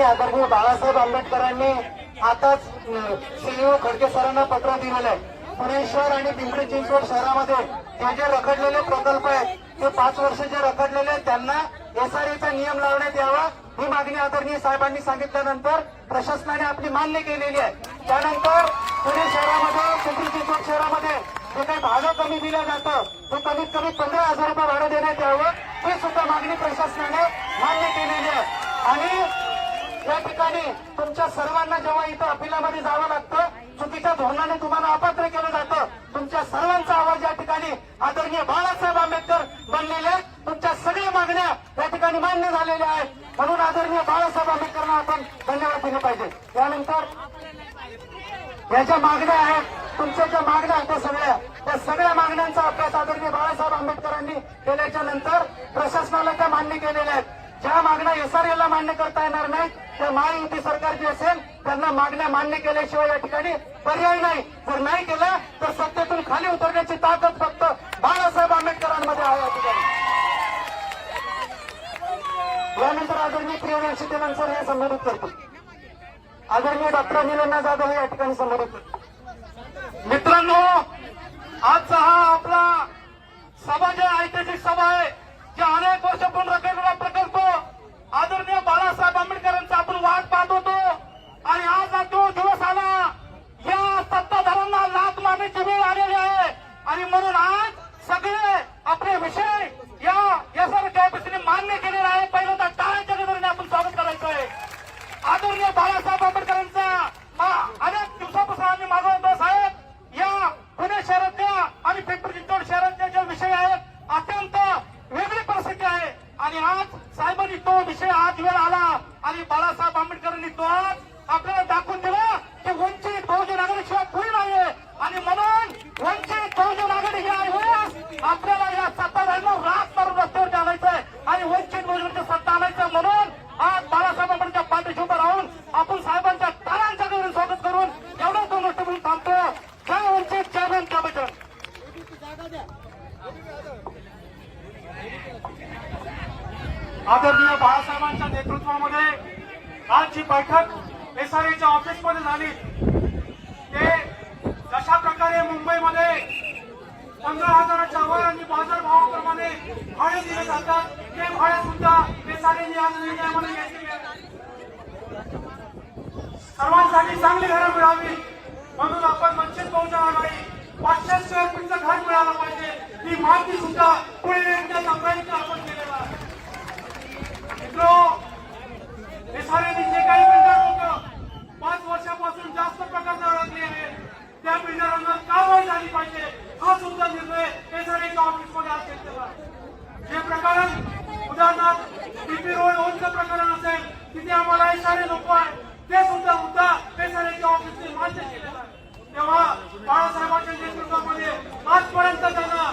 आदरणीय बाळासाहेब आंबेडकरांनी आताच सीईओ खडके सरांना पत्र दिलेलं आहे. पुणे शहर आणि पिंपरी चिंचवड शहरामध्ये हे जे रखडलेले प्रकल्प आहेत ते पाच वर्ष जे रखडलेले आहेत त्यांना एसआरएचा नियम लावण्यात यावा ही मागणी आदरणीय साहेबांनी सांगितल्यानंतर प्रशासनाने आपली मान्य केलेली आहे. त्यानंतर पुणे शहरामध्ये पिंपरी चिंचवड शहरामध्ये जे काही भाडं कमी दिलं जातं ते कमीत कमी पंधरा हजार रुपये भाडं देण्यात यावं ही सुद्धा मागणी प्रशासनाने मान्य केलेली आहे. आणि या ठिकाणी तुमच्या सर्वांना जेव्हा इथं अपिलामध्ये जावं लागतं चुकीच्या धोरणाने तुम्हाला अपात्र केलं जातं. तुमच्या सर्वांचा आवाज या ठिकाणी आदरणीय बाळासाहेब आंबेडकर बनलेले आहेत. तुमच्या सगळ्या मागण्या या ठिकाणी मान्य झालेल्या आहेत. म्हणून आदरणीय बाळासाहेब आंबेडकरांना आपण धन्यवाद दिले पाहिजे. त्यानंतर या ज्या मागण्या आहेत तुमच्या ज्या मागण्या आहेत त्या सगळ्या त्या सगळ्या मागण्यांचा अभ्यास आदरणीय बाळासाहेब आंबेडकरांनी केल्याच्यानंतर प्रशासनाला त्या मान्य केलेल्या आहेत. ज्या मागण्या एसआरएला मान्य करता येणार नाही त्या महायुती सरकार जी असेल त्यांना मागण्या मान्य केल्याशिवाय या ठिकाणी पर्याय नाही. जर नाही केलं तर सत्तेतून खाली उतरण्याची ताकद फक्त बाळासाहेब आंबेडकरांमध्ये आहे या ठिकाणी. यानंतर आदरणीय प्रियदर्शी नंतर हे संबोधित करतो. आदरणीय डॉक्टर अनिल जाधव हे या ठिकाणी संबोधित करतो. मित्रांनो आजचा हा आपला सभा जे ऐतिहासिक सभा आहे जे अनेक वर्ष पण रखडला आदरणीय बाळासाहेब आंबेडकरांचा आपण वाट पाहत होतो आणि आज हा तो दिवस आला या सत्ताधाऱ्यांना लात मारण्याची वेळ आलेली आहे आणि म्हणून आज सगळे आपले विषय या यासारख्या ऑफिसने मान्य केलेला आहे पहिलं तर टाळ्याच्या गजराने आपण स्वागत करायचं आहे आदरणीय बाळासाहेब आंबेडकरांचा अनेक दिवसापासून आम्ही मागवत होतो साहेब या पुणे शहरातल्या आणि पिंपरी चिंचवड शहरातल्या जे विषय आहेत अत्यंत वेगळी परिस्थिती आहे. आणि आज साहेबांनी तो विषय आज वेळ आला आणि बाळासाहेब आंबेडकरांनी तो आज आपल्याला दाखवून दिला की वंचित बहुजन आघाडीशिवाय कोणी नाहीये आणि म्हणून वंचित बहुजन आघाडी या वेळेस आपल्याला या सत्ताधाऱ्यांना राग मारून रस्त्यावर चालायचं आहे आणि वंचित बहुजनची सत्ता आणायचं आहे. म्हणून आज बाळासाहेब आंबेडकर पाठीशी उभं राहून आपण साहेबांच्या टाळांच्या गौरव स्वागत करून एवढं दोन गोष्ट म्हणून थांबतो जय वंचित जय भीम, जय बजरंग. आदरणीय बाळासाहेबांच्या नेतृत्वामध्ये आज जी बैठक एसआरएच्या ऑफिसमध्ये झाली ते जशा प्रकारे मुंबईमध्ये पंधरा हजाराच्या वर आणि बाजार भावाप्रमाणे भाडे दिले जातात ते भाडे सुद्धा एसआरएने आज निर्णयामध्ये घेतलेले सर्वांसाठी चांगली घरं मिळावी म्हणून आपण वंचित बहुजन आघाडी पाचशे स्क्वेअर फीटचं घर मिळालं पाहिजे ही माहिती सुद्धा पुणे यांच्या प्रयत्न आपण केलेला आहे मित्रो हे सारे जे काही बिल्डर लोक पाच वर्षापासून जास्त प्रकरण अडकले आहेत त्या बिल्डरांना कारवाई झाली पाहिजे हा सुद्धा निर्णय एसआरएच्या ऑफिसमध्ये आज घेतलेला आहे जे प्रकरण उदाहरणार्थ पीपी रोड ओनचं प्रकरण असेल तिथे आम्हाला एसआरए नको आहे ते सुद्धा मुद्दा एसआरएच्या ऑफिसने मान्य केलेला आहे तेव्हा बाळासाहेबांच्या नेतृत्वामध्ये आजपर्यंत त्यांना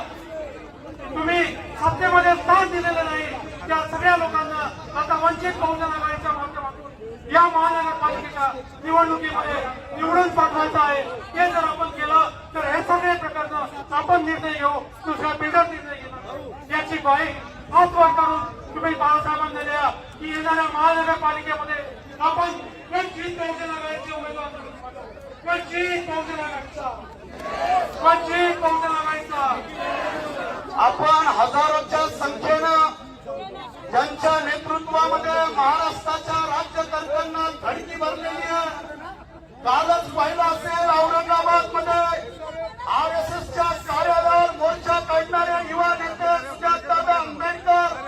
तुम्ही सत्तेमध्ये स्थान दिलेलं नाही त्या सगळ्या लोकांना आता वंचित बहुजन आघाडीच्या माध्यमातून या महानगरपालिकेच्या निवडणुकीमध्ये निवडून पाठवायचं आहे. हे जर आपण केलं तर हे सगळे प्रकरण आपण निर्णय घेऊ दुसरा बिल्डर निर्णय घेणार याची ग्वाही हातवर करून तुम्ही बाळासाहेबांना द्या की येणाऱ्या महानगरपालिकेमध्ये आपण वंचित बहुजन आघाडीचे उमेदवार वंचित बहुजन आघाडीचा. वंचित बहुजन आघाडीचा. आपण हजारोच्या संख्येनं ज्यांच्या नेतृत्वामध्ये महाराष्ट्राच्या राज्यकर्त्यांना धडकी भरलेली आहे. कालच पाहिलं असेल औरंगाबादमध्ये आर एस एसच्या कार्यालयावर मोर्चा काढणाऱ्या युवा नेते सुजातदादा आंबेडकर.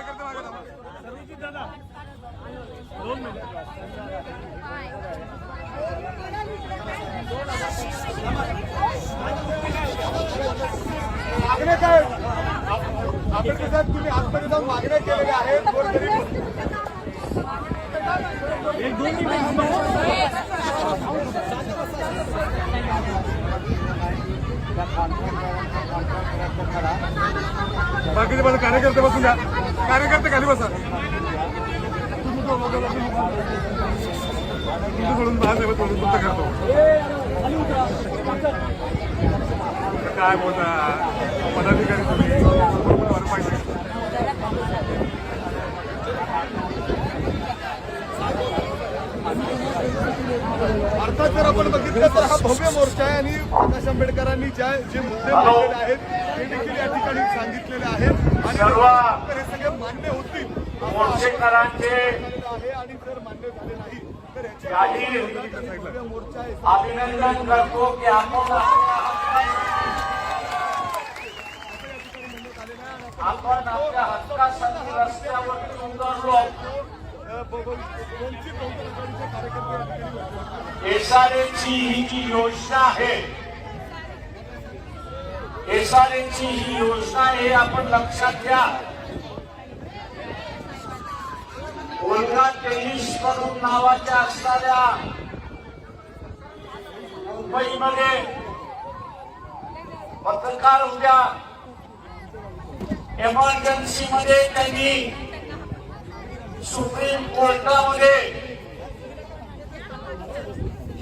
मागण्या आंबेडकर साहेब तुम्ही आजपर्यंत जाऊन मागण्या केलेल्या आहेत. गोरगरीब एक दोन बाकीचे बघा कार्यकर्ते बसून द्या. कार्यकर्ते खाली बसा. तुम्ही सोडून बाहेर सोडून तुमचं करतो. काय बोलता? पदाधिकारी तुम्ही. अर्थात जर आपण बघितलं तर हा भव्य मोर्चा आहे आणि प्रकाश आंबेडकरांनी ज्या जे मुद्दे मांडलेले आहेत ते देखील या ठिकाणी सांगितलेले आहेत. आणि हे सगळे मान्य होतील आहे आणि जर मान्य झाले नाही तर भव्य मोर्चा आहे. अभिनंदन करतो की आपण आपण आपल्या हक्कासाठी रस्त्यावरती उतरलो एसआरएची ही जी योजना आहे एसआरएची ही योजना आहे आपण लक्षात घ्या. ओल्गा टेनिस करून नावाच्या असणाऱ्या मुंबईमध्ये पत्रकार उद्या एमर्जन्सी मध्ये त्यांनी सुप्रीम कोर्टामध्ये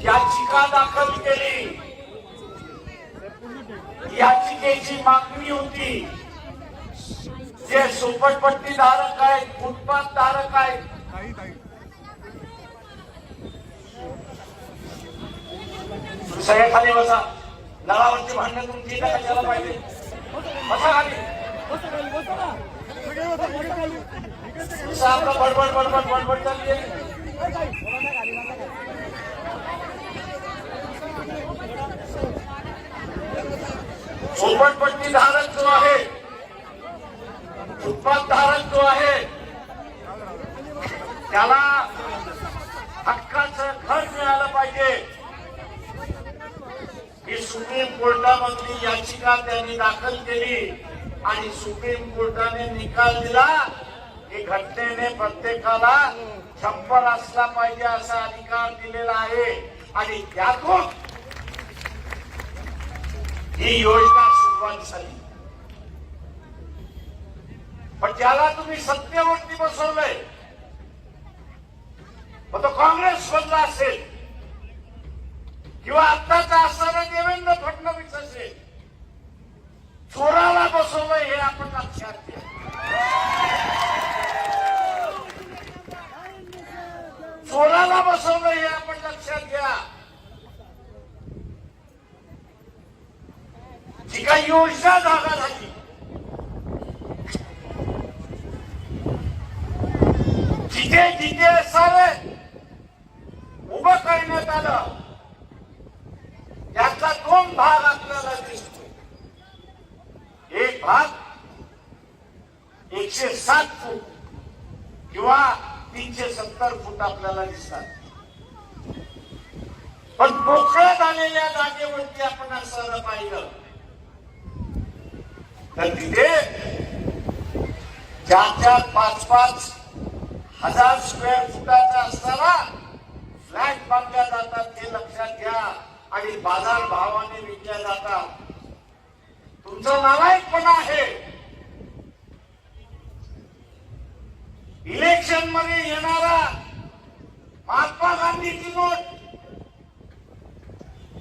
याचिका दाखल केली. याचिकेची मागणी होती. जे झोपडपट्टी धारक आहेत फुटपाथ धारक आहेत सगळ्या खाली बसा. नळावरची भांडण तुमची कशाला पाहिजे? बसा खाली. बडबड बडबड बडबड चालली झोपडपट्टी धारक जो आहे उत्पाद धारक जो आहे त्याला हक्काचं घर मिळालं पाहिजे ही सुप्रीम कोर्टामधली याचिका त्यांनी दाखल केली. आणि सुप्रीम कोर्टाने निकाल दिला की घटनेने प्रत्येकाला छप्पर असला पाहिजे असा अधिकार दिलेला आहे. आणि त्यातून ही योजना सुरुवात झाली. पण ज्याला तुम्ही सत्तेवरती बसवलंय मग तो काँग्रेस मधला असेल किंवा आत्ताचा असणारा देवेंद्र फडणवीस असेल चोराला बसवलं हे आपण लक्षात घ्या. चोराला बसवलं हे आपण लक्षात घ्या. जी काही योजना जागा झाली. जिथे जिथे सारे उभं करण्यात आलं. याचा दोन भाग आपल्याला दिसतो. भाग एकशे सात फूट किंवा तीनशे सत्तर फूट आपल्याला दिसतात. पण मोकळ्या झालेल्या जागेवरती आपण असं पाहिलं. तर तिथे चार चार पाच पाच हजार स्क्वेअर फुटाचा असताना फ्लॅट बांधल्या जातात हे लक्षात घ्या. आणि बाजार भावाने विकल्या जातात. तुमचा नालायकपणा आहे. इलेक्शनमध्ये येणारा महात्मा गांधीची नोट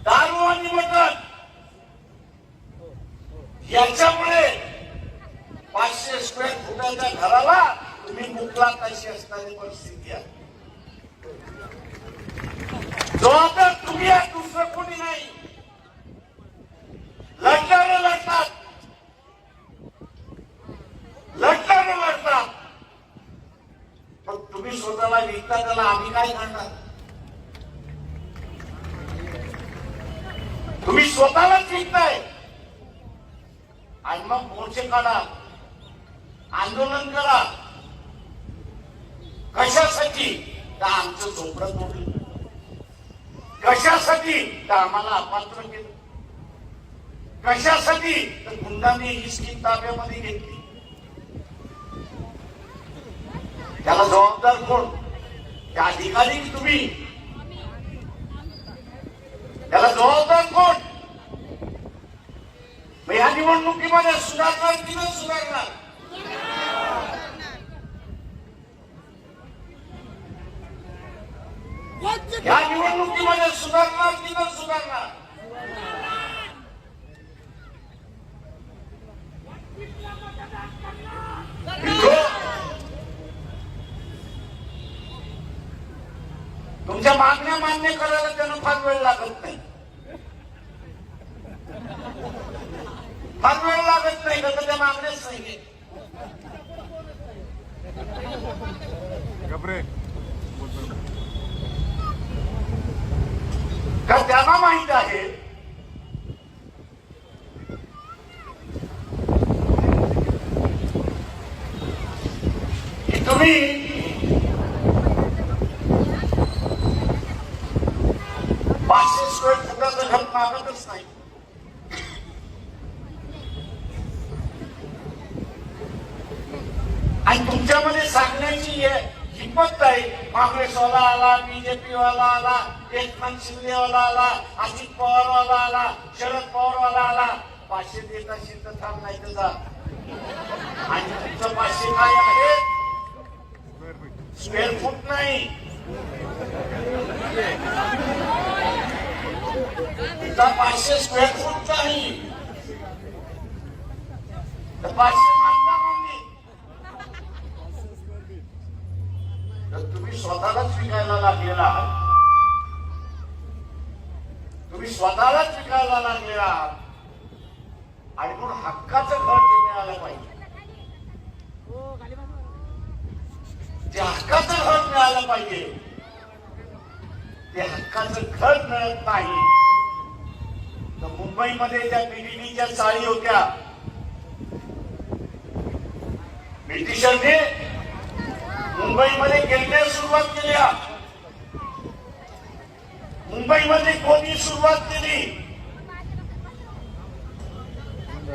दारू आणि मटण याच्यामुळे पाचशे स्क्वेअर फुटाच्या घराला तुम्ही मुकला कशी असणारी परिस्थिती आहे. जबाबदार तुम्ही दुसरं कोणी नाही. लढणारे लढतात. लढणारे लढतात. पण तुम्ही स्वतःला विकता त्याला आम्ही काय करणार? तुम्ही स्वतःलाच विकताय. आणि मग मोर्चे काढा. आंदोलन करा. कशासाठी? तर आमचं झोपडं तोडलं. कशासाठी? तर आम्हाला अपात्र केलं. कशासाठी? तर गुंडांनी ही स्कीम ताब्यामध्ये घेतली. त्याला जबाबदार कोण? त्या अधिकारी की तुम्ही? त्याला जबाबदार कोण? मग या निवडणुकीमध्ये सुधारणार की न सुधारणार? या निवडणुकीमध्ये सुधारणार की न सुधारणार? मान्य करायला त्यांना फार वेळ लागत नाही. फार वेळ लागत नाही का त्या मागण्याच नाही घेत. गबरे का त्यांना माहीत आहे की तुम्ही पाचशे स्क्वेअर फुटाचं घर मागतच नाही आणि तुमच्यामध्ये सांगण्याची हे हिंमत नाही काँग्रेसवाला आला बीजेपीवाला आला एकनाथ शिंदे वाला आला अजित पवारवाला आला शरद पवारवाला आला. पाचशे देत असेल तर थांब नाही तर जा. आणि तुमचं पाचशे काय आहे? स्क्वेअर फूट नाही. तिथं पाचशे स्क्वेअर फूट नाही. तर पाचशे मागता कोणी तर तुम्ही स्वतःलाच विकायला लागलेला आहात. तुम्ही स्वतःलाच विकायला लागलेला आहात. आणि म्हणून हक्काचं घर ते मिळालं पाहिजे. ते हक्काचं घर मिळालं पाहिजे ते हक्काचं घर मिळत नाही. तर मुंबईमध्ये त्या बीडीडीच्या चाळी होत्या. ब्रिटिशांनी मुंबईमध्ये गिरण्यास सुरुवात केल्या मुंबईमध्ये कोणी सुरुवात केली?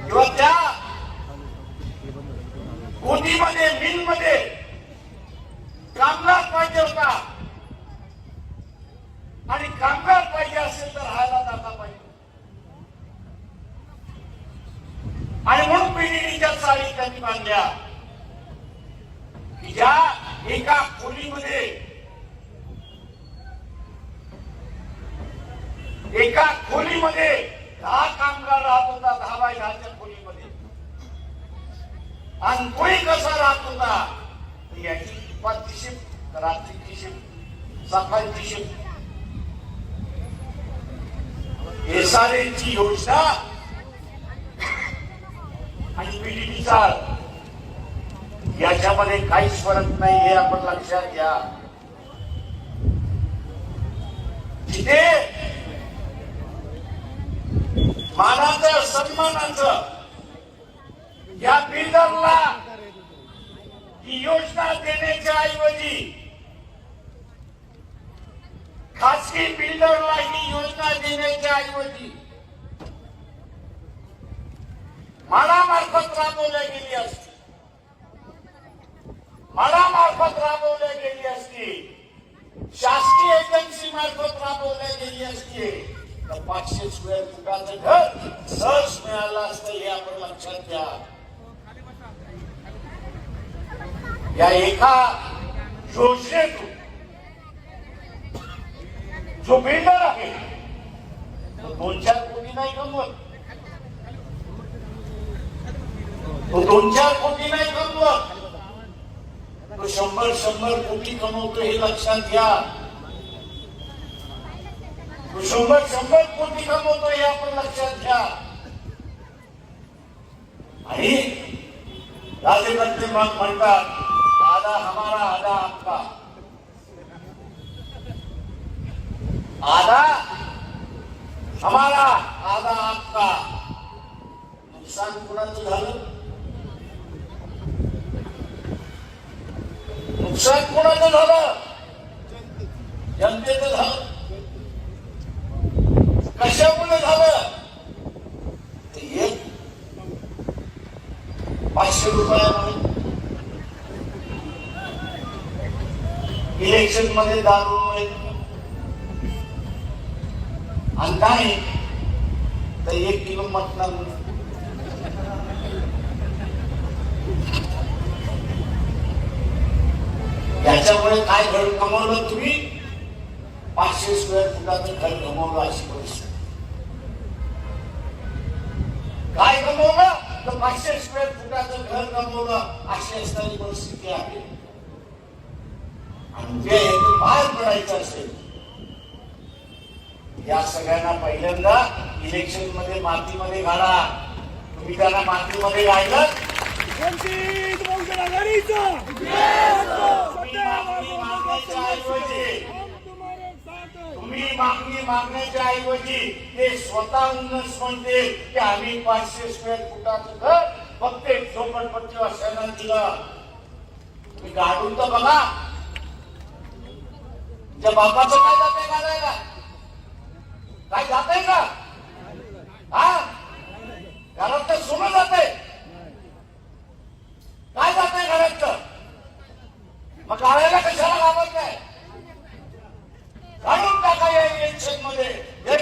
किंवा त्या कोटीमध्ये मिलमध्ये कामगार पाहिजे होता. आणि कामगार पाहिजे असेल तर राहायला जाता पाहिजे. आणि म्हणून पिढीच्या चाळी त्यांनी बांधल्या एका खोलीमध्ये एका खोलीमध्ये दहा कामगार राहत होता दहा बाय दहाच्या खोलीमध्ये. आणि कोणी कसा राहत होता? याची दुपारची शिफ्ट रात्रीची शिफ्ट सकाळची शिफ्ट एसआरएची योजना आणि पीडीपीचा याच्यामध्ये काहीच फरक नाही हे आपण लक्षात घ्या. तिथे मानाचं सन्मानाचं या बिल्डरला ही योजना देण्याच्या ऐवजी खासगी बिल्डरला ही योजना देण्याच्या ऐवजी मार्फत राबवल्या गेली असते. मानामार्फत राबवल्या गेली असती. शासकीय एजन्सी मार्फत राबवल्या गेली असती. तर पाचशे स्क्वेअर फुटाचं घर सहज मिळालं असतं हे आपण लक्षात घ्या. या एका योजनेतून जो बिल्डर आहे तो दोन चार कोटी नाही कमवत. तो दोन चार कोटी नाही कमवत. तो शंभर शंभर कोटी कमवतो हे लक्षात घ्या. तो शंभर शंभर कोटी कमवतो हे आपण लक्षात घ्या. आणि राजकर्ते मग म्हणतात आधा हमारा आधा आपका. आधा हमारा आधा आपका. नुकसान कुणाचं झालं? नुकसान कोणाचं झालं? जनतेचं झालं. कशामुळे झालं? ते एक. पाचशे रुपया इलेक्शनमध्ये दारू आणि काय? तर एक किलो मतदान याच्यामुळे काय घर कमवलं तुम्ही? पाचशे स्क्वेअर फुटाचं घर गमावलं अशी परिस्थिती. काय कमवलं? तर पाचशे स्क्वेअर फुटाचं घर कमवलं अशी असणारी परिस्थिती आहे. आणि जे बाहेर पडायचं असेल या सगळ्यांना पहिल्यांदा इलेक्शनमध्ये मातीमध्ये घाला. तुम्ही त्यांना मातीमध्ये राहिलं तुम्ही मागणी मागण्याच्या ऐवजी तुम्ही मागणी मागण्याच्या ऐवजी ते स्वतःहूनच म्हणते की आम्ही पाचशे स्क्वेअर फुटाचं घर फक्त एक झोपडपट्टी वर्षांना दिलं. तुम्ही गाडून तर बघा. त्या बापाचं काय जाते घालायला काय जाते का? हा? घरात तर सोनं जाते काय जात नाही घरातलं मग गाळायला कशाला लावत नाही काढून टाका या इलेक्शनमध्ये. हे